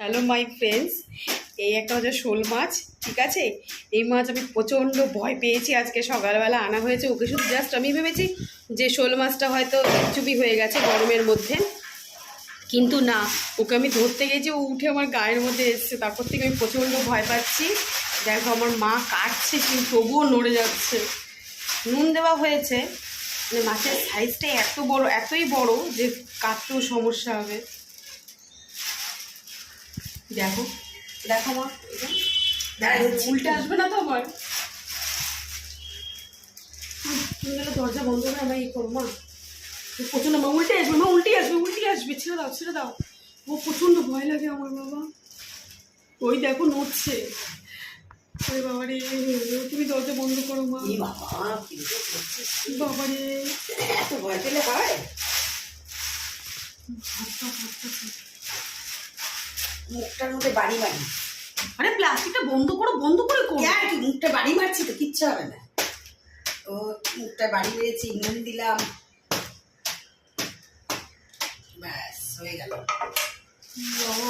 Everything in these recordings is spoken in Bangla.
হ্যালো মাই ফ্রেন্ডস এই একটা হচ্ছে শোল মাছ, ঠিক আছে? এই মাছ আমি প্রচণ্ড ভয় পেয়েছি আজকে সকালবেলা। আনা হয়েছে ওকে শুধু জাস্ট আমি ভেবেছি যে শোল মাছটা হয়তো চুপি হয়ে গেছে গরমের মধ্যে। কিন্তু না, ওকে আমি ধরতে গেছি, ও উঠে আমার গায়ের মধ্যে এসছে। তারপর থেকে আমি প্রচণ্ড ভয় পাচ্ছি। দেখো, আমার মা কাটছে, কিন্তু তবুও নড়ে যাচ্ছে। নুন দেওয়া হয়েছে। মানে মাছের সাইজটা এত বড়, এতই বড় যে কাটতেও সমস্যা হবে। দেখো দেখো মা। উল্টে আসবে না তো আমার তুমি তাহলে দরজা বন্ধ করে আমরা এই করব মা। প্রচণ্ড মা উল্টে আসবে মা উল্টে আসবে উল্টে আসবে। ছেড়ে দাও ছেড়ে দাও। ও প্রচণ্ড ভয় লাগে আমার বাবা। ওই দেখো নড়ছে। ওরে বাবা রে তুমি দরজা বন্ধ করো মা। এই বাবা, কি যে করছিস? বাবা রে। এত ভয় পেলে হয়? মুখটার মধ্যে বাড়ি বাড়ি আরে প্লাস্টিকটা বন্ধ করো বন্ধ করে করো। কেন? তুই মুখটা বাড়ি মারছি তো কিচ্ছু হবে না। ও মুখটা বাড়ি মেরেছি নুন দিলাম। ব্যাস হয়ে গেল।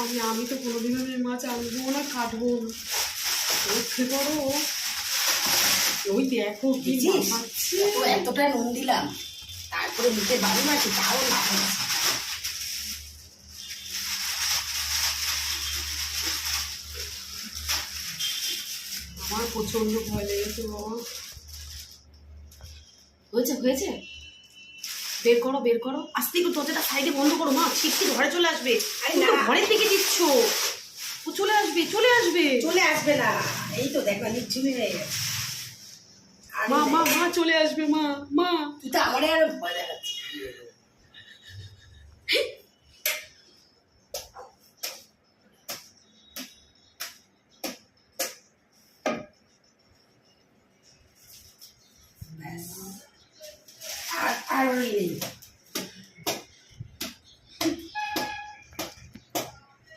আমি আমি তো কোনোদিনও এই মাছ আনব না কাটবো না। উঠে পড়ো ওই দেখো কি এতটা নুন দিলাম। তারপরে মুখে বাড়ি মারছি তাও না প্রচণ্ড ভয় লেগেছে বাবা। হয়েছে হয়েছে? বের করো বের করো। আস্তে একটু দরজাটা সাইডে বন্ধ করো মা। ছিটকে ঘরে চলে আসবে। ঘরের দিকে দিচ্ছ ও চলে আসবে চলে আসবে। চলে আসবে না। এই তো দেখো নিচ্ছুমি হয়ে গেছে। মা মা মা চলে আসবে মা মা। তুই তো আমারে আরও ভয় দেখাচ্ছিস। নেই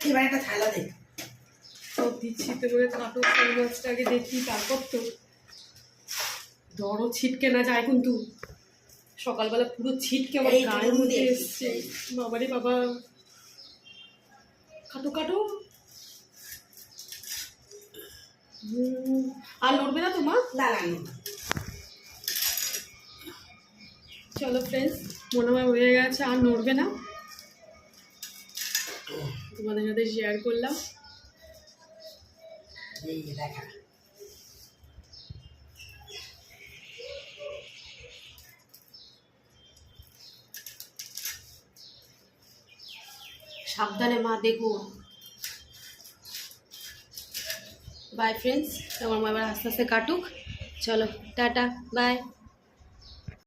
এবার একটা থালা সব দিচ্ছি তো করে কাটো আগে দেখি তারপর তো দরও ছিটকে না যায় কিন্তু। সকালবেলা পুরো ছিটকে আমার গায়ের মধ্যে এসছে। বাবারে বাবা। কাটো কাটো আর লড়বে না তোমার না না না চলো ফ্রেন্ডস মনে হয় হয়ে গেছে আর নড়বে না। তোমাদের সাথে শেয়ার করলাম। সাবধানে মা দেখো। বাই ফ্রেন্ডস তোমার মা এবার আস্তে আস্তে কাটুক। চলো টাটা বাই